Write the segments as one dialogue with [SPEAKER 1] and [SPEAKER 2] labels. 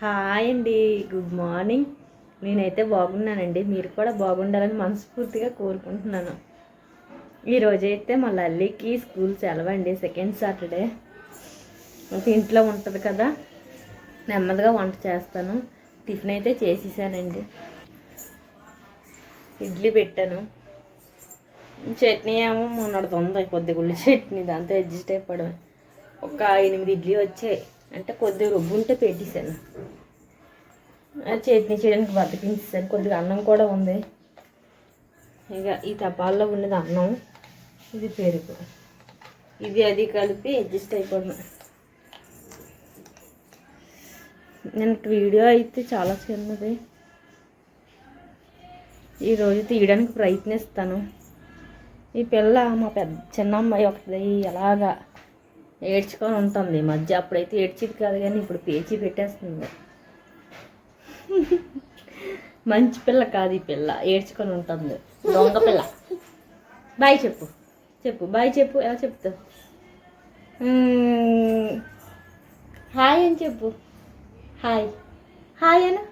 [SPEAKER 1] Hi అండి good morning. నేనైతే బాగున్నానండి. మీరు కూడా బాగుండాలని మనస్ఫూర్తిగా కోరుకుంటున్నాను. ఈరోజైతే మా లల్లికి స్కూల్ సెలవండి సెకండ్ సాటర్డే. ఇంకా ఇంట్లో ఉంటుంది కదా నెమ్మదిగా వంట చేస్తాను. టిఫిన్ అయితే చేసేసానండి. ఇడ్లీ పెట్టాను. చట్నీ ఏమో మొన్నటిది ఉంది కొద్దిగా చట్నీ దాంతో అడ్జస్ట్ అయిపోవడం ఒక ఎనిమిది ఇడ్లీ వచ్చాయి. అంటే కొద్దిగా రుబ్బు ఉంటే పెట్టేశాను చట్నీ చేయడానికి బతికించేసాను. కొద్దిగా అన్నం కూడా ఉంది. ఇక ఈ తపాల్లో ఉన్నది అన్నం. ఇది పెరుగు. ఇది అది కలిపి అడ్జస్ట్ అయిపోవడం నేను వీడియో అయితే చాలా చిన్నది. ఈరోజు తీయడానికి ప్రయత్నిస్తాను. ఈ పిల్ల మా పెద్ద చిన్న అమ్మాయి ఒకటి ఎలాగా ఏడ్చుకొని ఉంటుంది. మధ్య అప్పుడైతే ఏడ్చేది కాదు కానీ ఇప్పుడు పేచి పెట్టేస్తుంది. మంచి పిల్ల కాదు ఈ పిల్ల. ఏడ్చుకొని ఉంటుంది. దొంగ పిల్ల. బాయ్ చెప్పు. చెప్పు. బాయ్ చెప్పు. ఎలా చెప్తావు? హాయ్ అని చెప్పు. హాయ్. హాయ్ అను.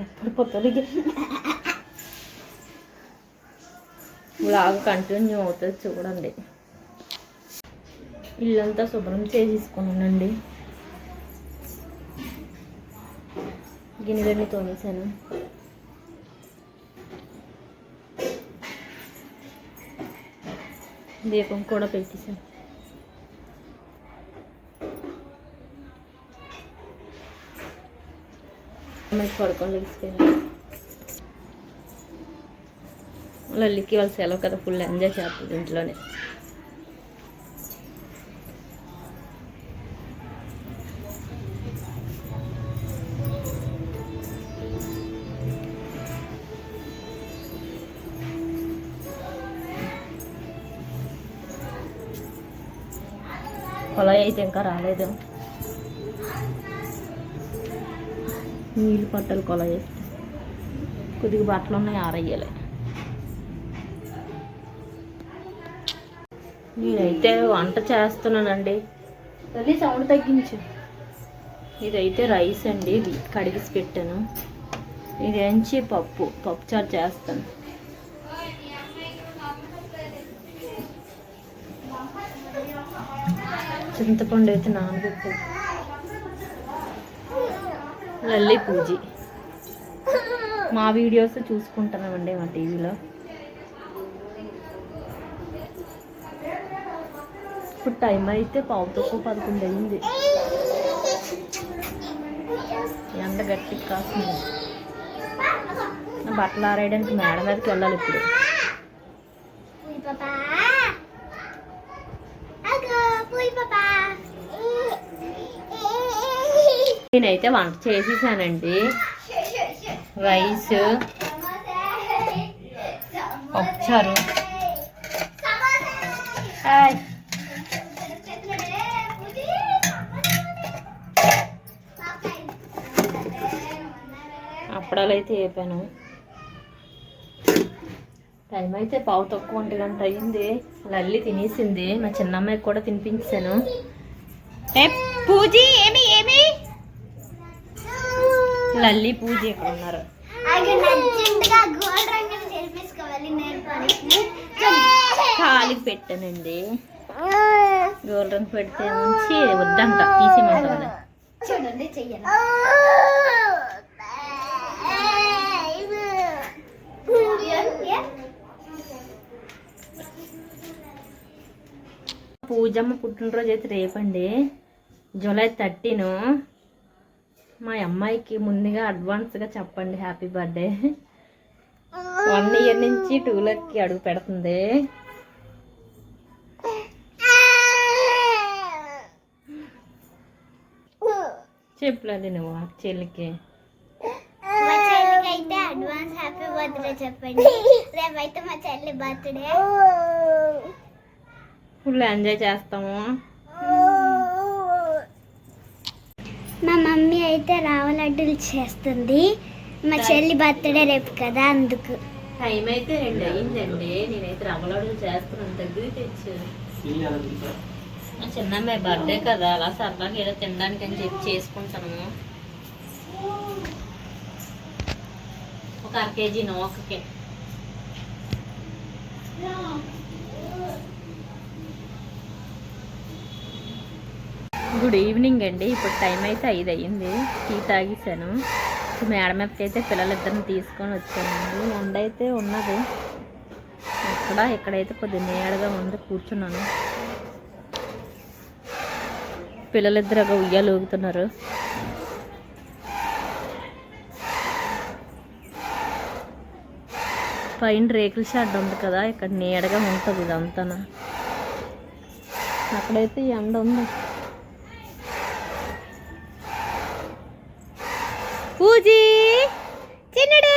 [SPEAKER 1] ఎప్పుడు పొత్తులు బ్లాగ్ కంటిన్యూ అవుతుంది చూడండి. ఇల్లంతా శుభ్రం చేసేసుకున్నానండి గిన్నెలన్నీ తోమేశాను. దీపం కూడా పెట్టేశాను. అమ్మాయికి పడుకొని లేచిపోయింది లల్లికి వాళ్ళ సెలవు కదా ఫుల్ ఎంజాయ్ చేస్తుంది ఇంట్లోనే. పొలం అయితే ఇంకా రాలేదు. నీళ్ళు పట్టాలి కొల చేస్తే కొద్దిగా బట్టలు ఉన్నాయి ఆరయ్యాలి నేనైతే వంట చేస్తున్నానండి. తల్లి సౌండ్ తగ్గించు. ఇదైతే రైస్ అండి ఇది కడిగిసి పెట్టాను. ఇది ఎంచి పప్పు పప్పు చారు చేస్తాను. చింతపండు అయితే నానబెట్టు. లల్లి పూజి. మా వీడియోస్ చూసుకుంటున్నామండి మా టీవీలో. ఇప్పుడు టైం అయితే పావు తక్కువ పదకొండు అయింది. ఎండ గట్టి కాస్తుంది నా బట్టలు ఆరేయడానికి మేడ మీదకి వెళ్ళాలి ఇప్పుడు. నేనైతే వంట చేసేసానండి. రైస్. పప్పుచారు హాయ్ అప్పడాలు అయితే వేపాను. టైం అయితే పావు తక్కువ ఒంటి గంట అయ్యింది. లల్లి తినేసింది. మా చిన్నమ్మాయికి కూడా తినిపించాను. ఏ పూజీ ఏమి ఏమి? లల్లి పూజ ఇక్కడ ఉన్నారు. ఖాళీ పెట్టానండి. గోల్డ్ రంగు పెడితే ఉంచి వద్దంట తీసేయమంటుంది
[SPEAKER 2] చూడండి చెయ్యను.
[SPEAKER 1] పూజమ్మ పుట్టినరోజు అయితే రేపండి. July thirteen. మా అమ్మాయికి ముందుగా అడ్వాన్స్గా చెప్పండి హ్యాపీ బర్త్డే. వన్ ఇయర్ నుంచి టూలకి అడుగు పెడుతుంది. చెప్పలేదు నువ్వు ఆ చెల్లికి
[SPEAKER 2] మా చెల్లికి అయితే చెప్పండి. రేపైతే మా చెల్లి బర్త్డే.
[SPEAKER 1] ఫుల్ ఎంజాయ్ చేస్తాము.
[SPEAKER 2] మా మమ్మీ అయితే రావ లడ్డూలు చేస్తుంది. మా చెల్లి బర్త్డే రేపు కదా అందుకు.
[SPEAKER 1] టైం అయితే రెండు అయ్యిందండి నేనైతే రవ్వ లడ్డులు చేస్తున్నాను. దగ్గరికి తెచ్చు. మా చిన్నమ్మాయి బర్త్డే కదా అలా సరదాగా ఏదో తినడానికి అని చెప్పి చేసుకుంటాను ఒక అర కేజీ గుడ్ ఈవినింగ్ అండి. ఇప్పుడు టైం అయితే ఐదు అయ్యింది. టీ తాగేసాను మేడ మీదకి అయితే పిల్లలిద్దరిని తీసుకొని వచ్చానండి. ఎండ అయితే ఉన్నది. ఇక్కడ ఇక్కడైతే కొద్దిగా నీడగా ఉంది కూర్చున్నాను. పిల్లలిద్దరు ఒక ఉయ్యాలు ఊగుతున్నారు. పైన రేకుల షెడ్ ఉంది కదా ఇక్కడ నీడగా ఉంటుంది ఇదంతా అక్కడైతే ఎండ ఉంది. పూజీ! చిన్నడు!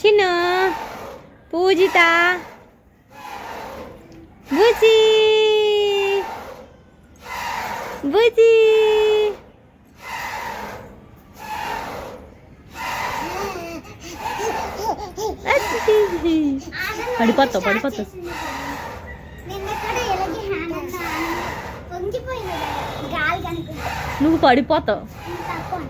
[SPEAKER 1] చిన్న పూజిత! బుజీ పడిపోతావు పడిపోతావు
[SPEAKER 2] నిన్న కూడా ఇలాగే హ్యాండ్ అన్నా పొంగిపోయింది గాలి కనుకుంటా
[SPEAKER 1] నువ్వు పడిపోతావు
[SPEAKER 2] తక్కువ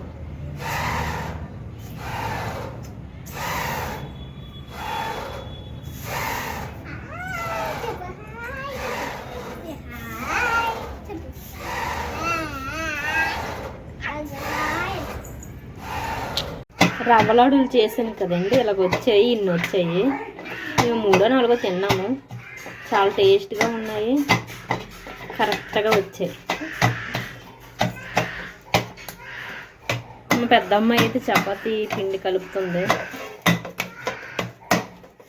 [SPEAKER 1] రవ్వలాడులు చేసాను కదండి ఇలాగ వచ్చాయి ఇన్ని వచ్చాయి. మేము మూడో నాలుగో తిన్నాము. చాలా టేస్ట్గా ఉన్నాయి. కరెక్ట్గా వచ్చాయి. మా పెద్దమ్మ అయితే చపాతి పిండి కలుపుతుంది.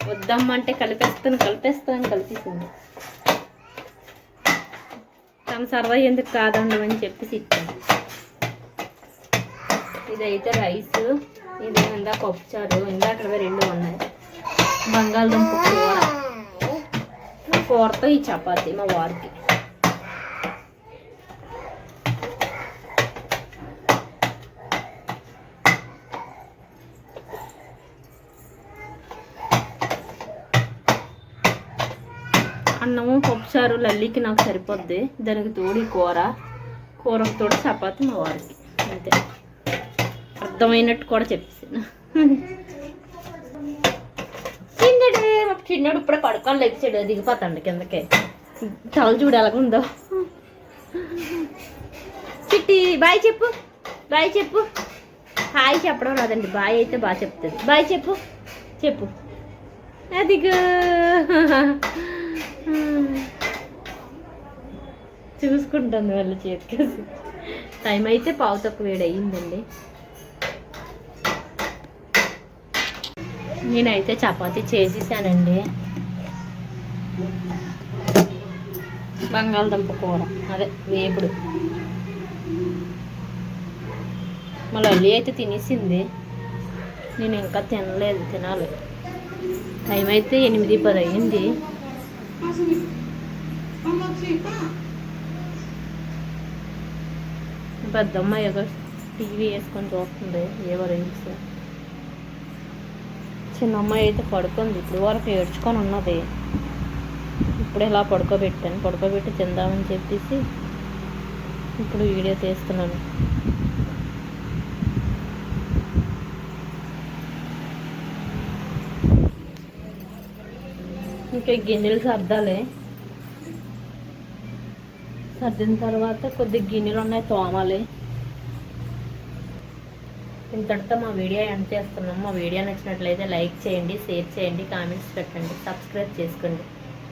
[SPEAKER 1] వద్దమ్మ అంటే కలిపేస్తాను కలిపేస్తాను కలిపేసింది. తను సర్వ ఎందుకు కాదండమని చెప్పేసి ఇచ్చాను. ఇదైతే రైస్. ఇది ఇందాక పప్పుచారు ఇందాక రెండు ఉన్నాయి. బంగాళదుంప కూర. కూరతో ఈ చపాతి మా వారికి. అన్నము పప్పుచారు లల్లికి నాకు సరిపోద్ది. దానికి తోడి కూర. కూరకు తోడు చపాతి మా వారికి. అంతే. అర్థమైనట్టు కూడా చెప్పేసాను చిన్నడు మా చిన్నడు ఇప్పుడే పడుకొని లెగ్చాడు దిగిపోతాండి కిందకి. తల చూడు ఎలాగుందో. చిట్టి బాయ్ చెప్పు బాయ్ చెప్పు. హాయ్ చెప్పడం రాదండి బాయ్ అయితే బాగా చెప్తుంది. బాయ్ చెప్పు చెప్పు. అదిగో. చూసుకుంటుంది వాళ్ళ చేతికేసి టైం అయితే పావు తక్కువ వేడి నేనైతే చపాతి చేసేసానండి. బంగాళదుంప కూర అదే వేపుడు. మా లల్లి అయితే తినేసింది. నేను ఇంకా తినలేదు తినాలి. టైం అయితే ఎనిమిది పది అయ్యింది. పెద్దమ్మ ఏదో టీవీ వేసుకొని చూస్తుంది ఏవో రీల్స్. చిన్న అమ్మాయి అయితే పడుకుంది. ఇప్పుడు వరకు ఏడ్చుకొని ఉన్నది. ఇప్పుడు ఇలా పడుకోబెట్టాను. పడుకోబెట్టి తిందామని చెప్పేసి ఇప్పుడు వీడియో తీస్తున్నాను. ఇంకా గిన్నెలు సర్దాలి. సర్దిన తర్వాత కొద్ది గిన్నెలు ఉన్నాయి తోమాలి. ఇంతటితో మా వీడియో ఎండ్ చేస్తున్నాం మా వీడియో నచ్చినట్లయితే లైక్ చేయండి షేర్ చేయండి కామెంట్స్ పెట్టండి సబ్స్క్రైబ్ చేసుకోండి.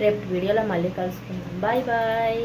[SPEAKER 1] రేపు వీడియోలో మళ్ళీ కలుసుకుందాం. Bye bye.